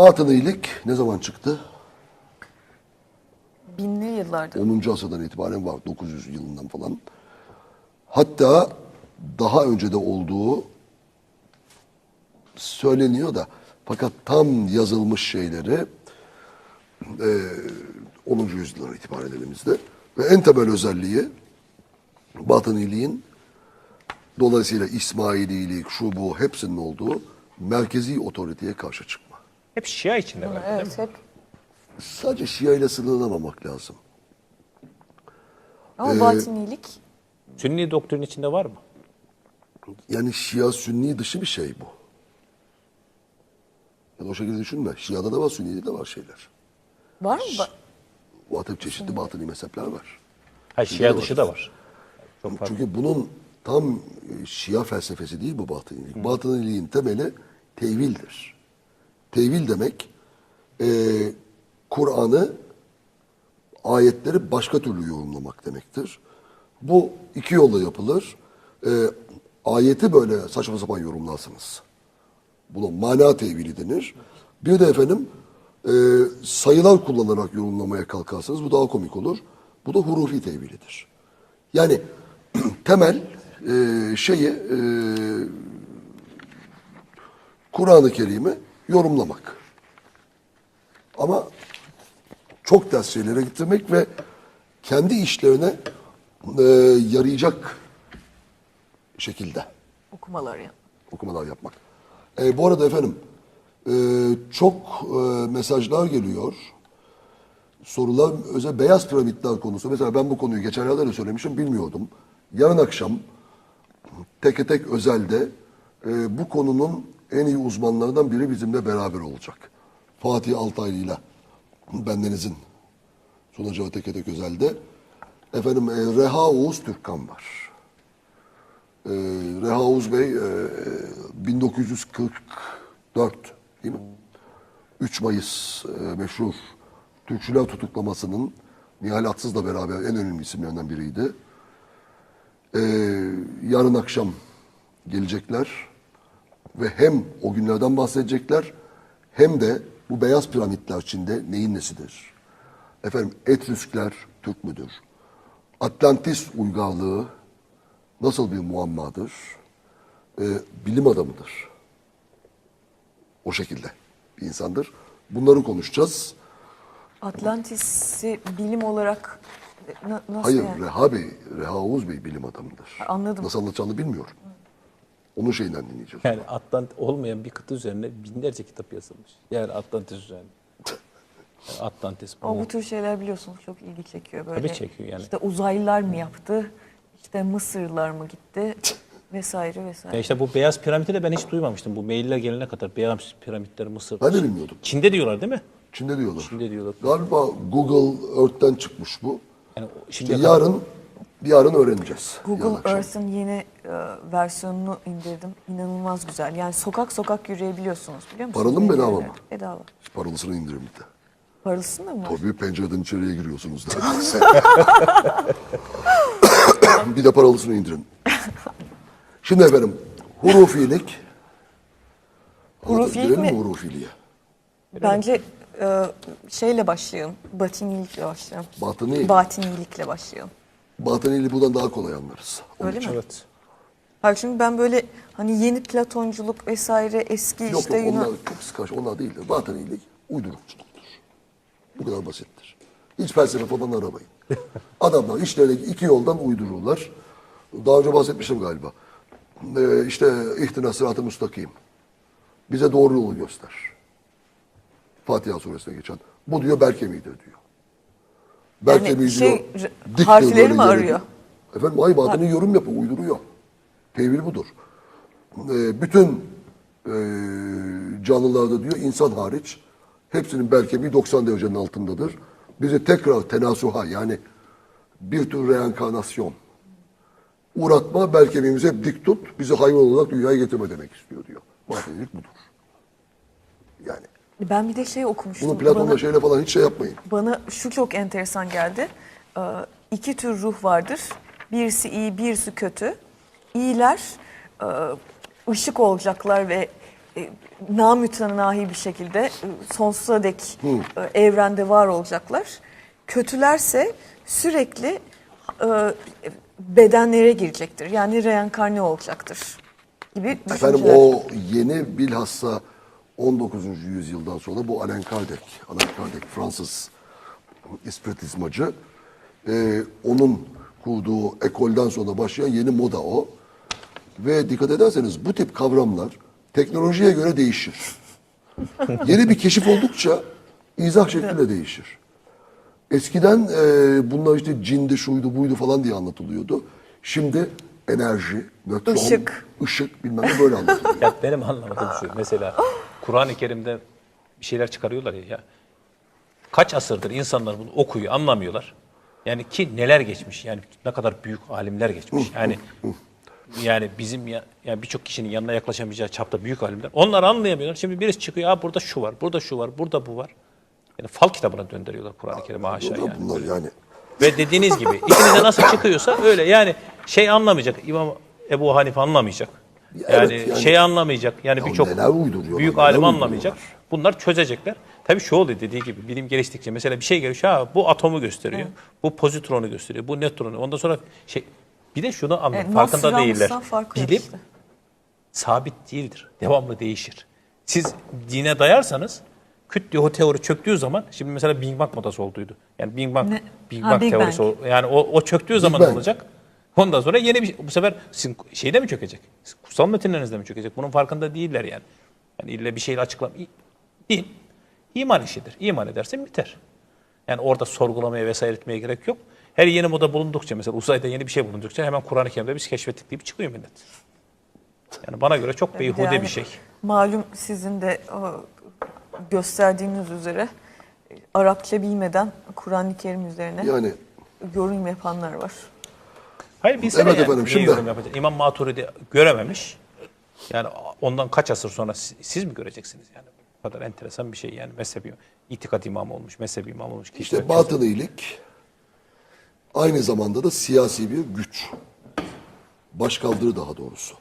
Batınilik ne zaman çıktı? Binli yıllarda. 10. asırdan itibaren var. 900 yılından falan. Hatta daha önce de olduğu söyleniyor da fakat tam yazılmış şeyleri e, 10. yüzyıldan itibaren elimizde. Ve en temel özelliği Batıniliğin dolayısıyla İsmaililik, şu bu hepsinin olduğu merkezi otoriteye karşı çıkma. Hep Şia içinde var. değil mi? Evet hep. Sadece Şia ile sınırlamamak lazım. Ama Ee, batinilik Sünni doktrin içinde var mı? Yani Şia Sünni dışı bir şey bu. Yani o şekilde düşünme. Şia'da da var, Sünni'de de var şeyler. var mı? Bu tabii çeşitli batıni mezhepler var. Ha Şia dışı da var. Çok farklı. Çünkü bunun tam e, Şia felsefesi değil bu batınilik. Batıniliğin temeli tevildir. Tevil demek e, Kur'an'ı ayetleri başka türlü yorumlamak demektir. Bu iki yolla yapılır. E, ayeti böyle saçma sapan yorumlarsınız. Buna mana tevili denir. Bir de efendim e, sayılar kullanarak yorumlamaya kalkarsanız bu daha komik olur. Bu da hurufi tevilidir. Yani temel e, şeyi e, Kur'an-ı Kerim'i yorumlamak. Ama çok ters şeylere getirmek ve kendi işlerine e, yarayacak şekilde okumalar ya. okumalar yapmak. E, bu arada efendim e, çok e, mesajlar geliyor. Sorular özel beyaz piramitler konusu. Mesela ben bu konuyu geçenlerde de söylemişim bilmiyordum. Yarın akşam tek tek özelde e, bu konunun en iyi uzmanlarından biri bizimle beraber olacak. Fatih Altaylı ile bendenizin sunacağı tek tek özelde. Efendim e, Reha Oğuz Türkkan var. Ee, Reha Oğuz Bey e, 1944 değil mi? 3 Mayıs e, meşhur Türkçüler tutuklamasının Nihal Atsız'la beraber en önemli isimlerinden biriydi. Ee, yarın akşam gelecekler ve hem o günlerden bahsedecekler hem de bu beyaz piramitler içinde neyin nesidir? Efendim Etrüskler Türk müdür? Atlantis uygarlığı nasıl bir muammadır? Ee, bilim adamıdır. O şekilde bir insandır. Bunları konuşacağız. Atlantis'i bilim olarak na- nasıl Hayır, yani? Reha Bey, Reha Oğuz Bey bilim adamıdır. Anladım. Nasıl anlatacağını bilmiyorum. Onun şeyinden dinleyeceğiz. Yani Atlant olmayan bir kıta üzerine binlerce kitap yazılmış. Yani Atlantis üzerine. Yani Atlantis bu. Ama bu tür şeyler biliyorsunuz çok ilgi çekiyor böyle. Tabii çekiyor yani. İşte uzaylılar mı yaptı? İşte Mısırlılar mı gitti? vesaire vesaire. Ya işte bu beyaz piramidi de ben hiç duymamıştım. Bu mailler gelene kadar beyaz piramitler Mısır. Ben de bilmiyordum. Çin'de diyorlar değil mi? Çin'de diyorlar. Çin'de diyorlar. Galiba Google Earth'ten çıkmış bu. Yani o- İşte yarın, yarın öğreneceğiz. Yarın Google akşam. Earth'ın yeni e, versiyonunu indirdim. İnanılmaz güzel. Yani sokak sokak yürüyebiliyorsunuz biliyor musunuz? Paralı mı, bedava mı? Bedava. Paralısını indirin bir de. Parasını da mı? var? Tabii pencereden içeriye giriyorsunuz da. bir de paralısını indirin. Şimdi efendim, hurufilik. Hurufilik mi? mi hurufiliğe? Bence e, şeyle başlayalım. Batinilikle başlayalım. Batıni. Batinilikle başlayalım. Batınili buradan daha kolay anlarız. Onun Öyle için. mi? Evet. Hayır çünkü ben böyle hani yeni Platonculuk vesaire eski Yok işte yok Yunan... onlar çok sıkaç, onlar değildir. Batınilik uydurukçuluktur. Bu kadar basittir. Hiç felsefe falan aramayın. Adamlar işlerine iki yoldan uydururlar. Daha önce bahsetmiştim galiba. Ee, işte ihtina sıratı müstakim. Bize doğru yolu göster. Fatiha suresine geçen. Bu diyor bel kemiğidir diyor. Bel Yani kemiği şey, harfleri mi arıyor? Efendim ay batını yorum yapıyor, uyduruyor. Tevil budur. Ee, bütün e, canlılarda diyor insan hariç hepsinin bel kemiği 90 derecenin altındadır. Bizi tekrar tenasuha yani bir tür reenkarnasyon uğratma bel kemiğimizi hep dik tut bizi hayvan olarak dünyaya getirme demek istiyor diyor. Batınilik budur. Yani Ben bir de şey okumuştum. bunu Platon'la bana, şeyle falan hiç şey yapmayın. bana şu çok enteresan geldi. Ee, iki tür ruh vardır. Birisi iyi, birisi kötü. İyiler e, ışık olacaklar ve e, namütenahi bir şekilde e, sonsuza dek e, evrende var olacaklar. Kötülerse sürekli e, bedenlere girecektir. Yani reenkarne olacaktır gibi Efendim düşünceler. o yeni bilhassa 19. yüzyıldan sonra bu Alain Kardec, Alain Kardec Fransız ispiritizmacı e, onun kurduğu ekolden sonra başlayan yeni moda o. Ve dikkat ederseniz bu tip kavramlar teknolojiye göre değişir. yeni bir keşif oldukça izah şekli de değişir. Eskiden e, bunlar işte cindi, şuydu, buydu falan diye anlatılıyordu. Şimdi enerji, nötron, Işık. ışık bilmem ne böyle anlatılıyor. Ya benim anlamadığım şu. Mesela Kur'an-ı Kerim'de bir şeyler çıkarıyorlar ya. ya. Kaç asırdır insanlar bunu okuyor, anlamıyorlar. Yani ki neler geçmiş. Yani ne kadar büyük alimler geçmiş. Yani yani bizim ya, yani birçok kişinin yanına yaklaşamayacağı çapta büyük alimler. Onlar anlayamıyorlar. Şimdi birisi çıkıyor, "Aa burada şu var, burada şu var, burada bu var." Yani fal kitabına döndürüyorlar Kur'an-ı Kerim'i haşa yani. Bunlar yani. Ve dediğiniz gibi ikinize nasıl çıkıyorsa öyle. Yani şey anlamayacak. İmam Ebu Hanife anlamayacak. Yani, Evet, yani- şey anlamayacak. Yani Ya birçok büyük alim anlamayacak. Bunlar çözecekler. Tabii şu oluyor dediği gibi bilim geliştikçe mesela bir şey geliyor. Ha bu atomu gösteriyor. Bu pozitronu gösteriyor. Bu nötronu. Ondan sonra şey bir de şunu anlar. Evet, farkında değiller. Bilim işte. sabit değildir. Devamlı değişir. Siz dine dayarsanız küt diye o teori çöktüğü zaman şimdi mesela Big Bang modası olduydu. Yani Big Bang, Ne? Big Ha, Bang Big teorisi Bang. o- yani o, o çöktüğü zaman Bang. ne olacak? Ondan sonra yeni bir şey- bu sefer sizin şeyde mi çökecek? Kutsal metinlerinizde mi çökecek? Bunun farkında değiller yani. Yani ille bir şeyle açıklam. Din iman işidir. İman edersin biter. Yani orada sorgulamaya vesaire etmeye gerek yok. Her yeni moda bulundukça mesela uzayda yeni bir şey bulundukça hemen Kur'an-ı Kerim'de biz keşfettik deyip çıkıyor millet. Yani bana göre çok beyhude Yani bir şey. Malum sizin de o, gösterdiğiniz üzere Arapça bilmeden Kur'an-ı Kerim üzerine Yani yorum yapanlar var. Hayır biz Evet yani efendim, niye şimdi- yorum yapacak? İmam Maturidi görememiş. Yani ondan kaç asır sonra siz, siz mi göreceksiniz yani? Bu kadar enteresan bir şey yani mezhebi itikat imamı olmuş, mezhebi imam olmuş. kişi. işte batınilik aynı zamanda da siyasi bir güç. Başkaldırı daha doğrusu.